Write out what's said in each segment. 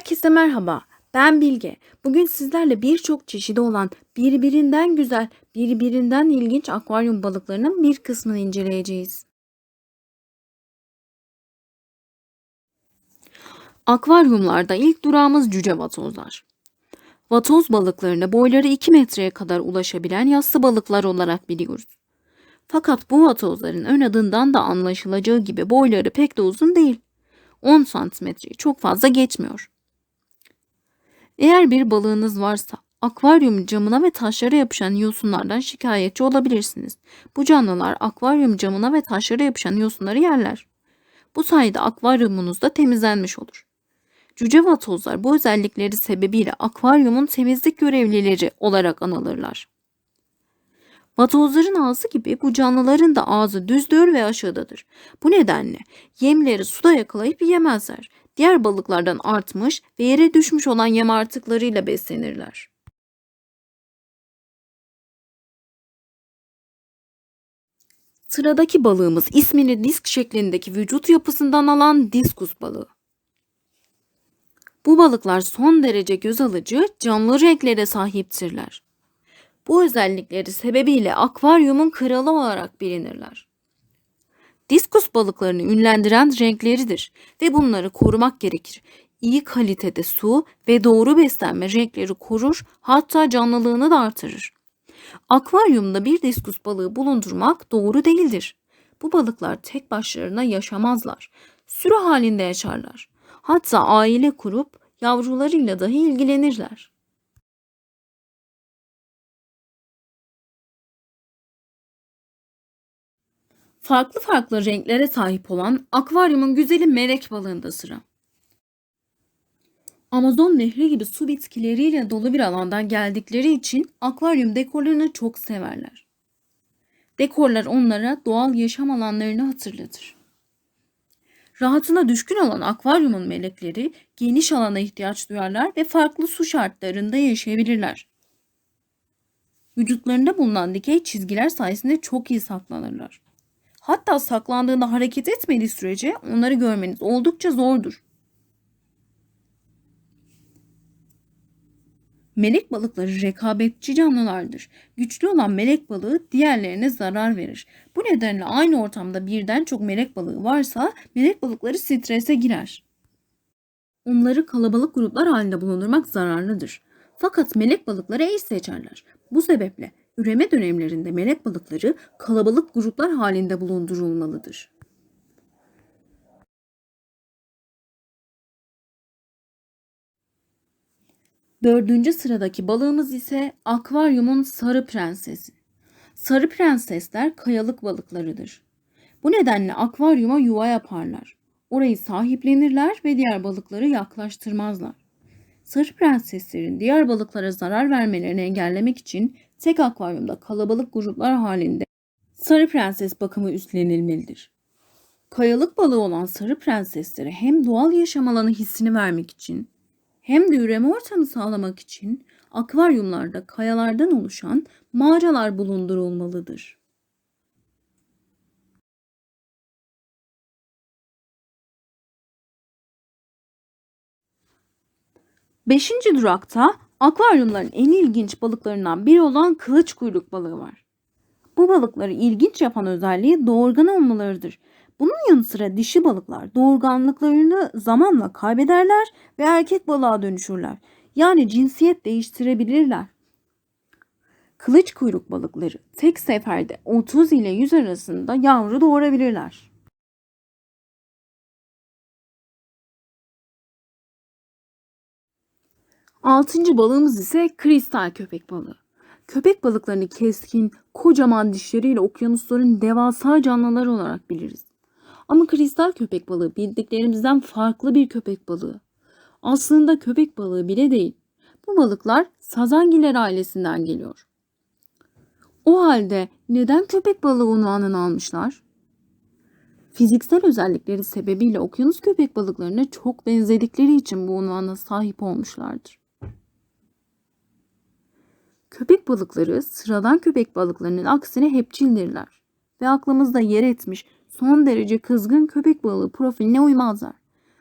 Herkese merhaba. Ben Bilge. Bugün sizlerle birçok çeşidi olan birbirinden güzel, birbirinden ilginç akvaryum balıklarının bir kısmını inceleyeceğiz. Akvaryumlarda ilk durağımız cüce vatozlar. Vatoz balıklarını boyları 2 metreye kadar ulaşabilen yassı balıklar olarak biliyoruz. Fakat bu vatozların ön adından da anlaşılacağı gibi boyları pek de uzun değil. 10 santimetreyi çok fazla geçmiyor. Eğer bir balığınız varsa akvaryum camına ve taşlara yapışan yosunlardan şikayetçi olabilirsiniz. Bu canlılar akvaryum camına ve taşlara yapışan yosunları yerler. Bu sayede akvaryumunuz da temizlenmiş olur. Cüce vatozlar bu özellikleri sebebiyle akvaryumun temizlik görevlileri olarak anılırlar. Vatozların ağzı gibi bu canlıların da ağzı düzdür ve aşağıdadır. Bu nedenle yemleri suda yakalayıp yemezler. Diğer balıklardan artmış ve yere düşmüş olan yem artıklarıyla beslenirler. Sıradaki balığımız ismini disk şeklindeki vücut yapısından alan diskus balığı. Bu balıklar son derece göz alıcı, canlı renklere sahiptirler. Bu özellikleri sebebiyle akvaryumun kralı olarak bilinirler. Diskus balıklarını ünlendiren renkleridir ve bunları korumak gerekir. İyi kalitede su ve doğru beslenme renkleri korur hatta canlılığını da artırır. Akvaryumda bir diskus balığı bulundurmak doğru değildir. Bu balıklar tek başlarına yaşamazlar. Sürü halinde yaşarlar. Hatta aile kurup yavrularıyla dahi ilgilenirler. Farklı farklı renklere sahip olan akvaryumun güzeli melek balığında sıra. Amazon nehri gibi su bitkileriyle dolu bir alandan geldikleri için akvaryum dekorlarını çok severler. Dekorlar onlara doğal yaşam alanlarını hatırlatır. Rahatına düşkün olan akvaryumun melekleri geniş alana ihtiyaç duyarlar ve farklı su şartlarında yaşayabilirler. Vücutlarında bulunan dikey çizgiler sayesinde çok iyi saklanırlar. Hatta saklandığında hareket etmediği sürece onları görmeniz oldukça zordur. Melek balıkları rekabetçi canlılardır. Güçlü olan melek balığı diğerlerine zarar verir. Bu nedenle aynı ortamda birden çok melek balığı varsa melek balıkları strese girer. Onları kalabalık gruplar halinde bulundurmak zararlıdır. Fakat melek balıkları eş seçerler. Bu sebeple üreme dönemlerinde melek balıkları kalabalık gruplar halinde bulundurulmalıdır. Dördüncü sıradaki balığımız ise akvaryumun sarı prensesi. Sarı prensesler kayalık balıklarıdır. Bu nedenle akvaryuma yuva yaparlar. Orayı sahiplenirler ve diğer balıkları yaklaştırmazlar. Sarı prenseslerin diğer balıklara zarar vermelerini engellemek için tek akvaryumda kalabalık gruplar halinde sarı prenses bakımı üstlenilmelidir. Kayalık balığı olan sarı prenseslere hem doğal yaşam alanı hissini vermek için hem de üreme ortamı sağlamak için akvaryumlarda kayalardan oluşan mağaralar bulundurulmalıdır. Beşinci durakta akvaryumların en ilginç balıklarından biri olan kılıç kuyruk balığı var. Bu balıkları ilginç yapan özelliği doğurgan olmalarıdır. Bunun yanı sıra dişi balıklar doğurganlıklarını zamanla kaybederler ve erkek balığa dönüşürler. Yani cinsiyet değiştirebilirler. Kılıç kuyruk balıkları tek seferde 30 ile 100 arasında yavru doğurabilirler. Altıncı balığımız ise kristal köpek balığı. Köpek balıklarını keskin, kocaman dişleriyle okyanusların devasa canlıları olarak biliriz. Ama kristal köpek balığı bildiklerimizden farklı bir köpek balığı. Aslında köpek balığı bile değil. Bu balıklar sazangiler ailesinden geliyor. O halde neden köpek balığı unvanını almışlar? Fiziksel özellikleri sebebiyle okyanus köpek balıklarına çok benzedikleri için bu unvana sahip olmuşlardır. Köpek balıkları sıradan köpek balıklarının aksine hepçildirler ve aklımızda yer etmiş son derece kızgın köpek balığı profiline uymazlar.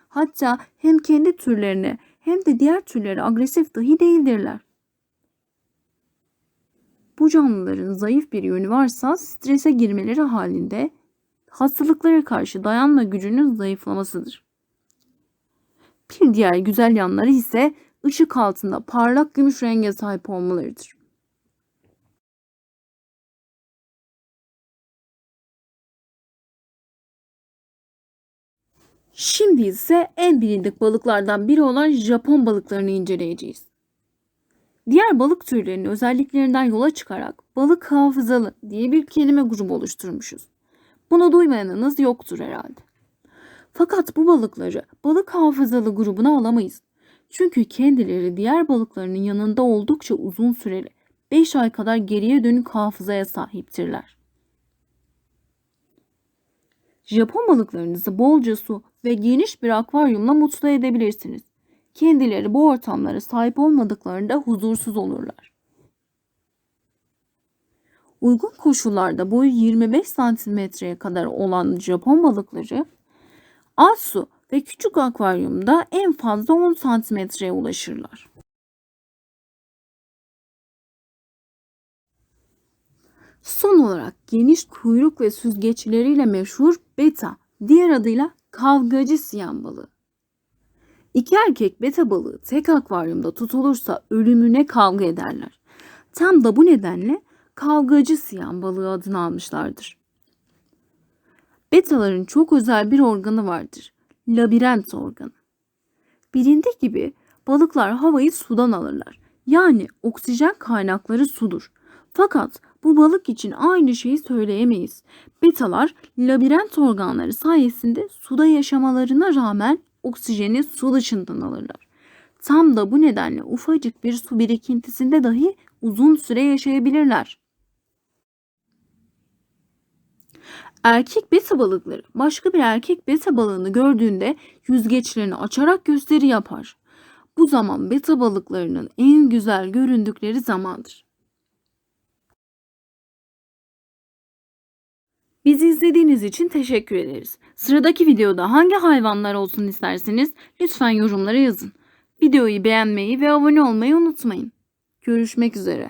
Hatta hem kendi türlerine hem de diğer türlere agresif dahi değildirler. Bu canlıların zayıf bir yönü varsa strese girmeleri halinde hastalıklara karşı dayanma gücünün zayıflamasıdır. Bir diğer güzel yanları ise ışık altında parlak gümüş renge sahip olmalarıdır. Şimdi ise en bilindik balıklardan biri olan Japon balıklarını inceleyeceğiz. Diğer balık türlerinin özelliklerinden yola çıkarak balık hafızalı diye bir kelime grubu oluşturmuşuz. Bunu duymayanınız yoktur herhalde. Fakat bu balıkları balık hafızalı grubuna alamayız. Çünkü kendileri diğer balıklarının yanında oldukça uzun süreli 5 ay kadar geriye dönük hafızaya sahiptirler. Japon balıklarınızı bolca su ve geniş bir akvaryumla mutlu edebilirsiniz. Kendileri bu ortamlara sahip olmadıklarında huzursuz olurlar. Uygun koşullarda boyu 25 santimetreye kadar olan Japon balıkları az su ve küçük akvaryumda en fazla 10 santimetreye ulaşırlar. Son olarak geniş kuyruk ve süzgeçleriyle meşhur beta, diğer adıyla kavgacı siyan balığı. İki erkek beta balığı tek akvaryumda tutulursa ölümüne kavga ederler. Tam da bu nedenle kavgacı siyan balığı adını almışlardır. Betaların çok özel bir organı vardır. Labirent organı. Bilindiği gibi balıklar havayı sudan alırlar. Yani oksijen kaynakları sudur. Fakat bu balık için aynı şeyi söyleyemeyiz. Betalar labirent organları sayesinde suda yaşamalarına rağmen oksijeni su dışından alırlar. Tam da bu nedenle ufacık bir su birikintisinde dahi uzun süre yaşayabilirler. Erkek beta balıkları başka bir erkek beta balığını gördüğünde yüzgeçlerini açarak gösteri yapar. Bu zaman beta balıklarının en güzel göründükleri zamandır. Bizi izlediğiniz için teşekkür ederiz. Sıradaki videoda hangi hayvanlar olsun isterseniz lütfen yorumlara yazın. Videoyu beğenmeyi ve abone olmayı unutmayın. Görüşmek üzere.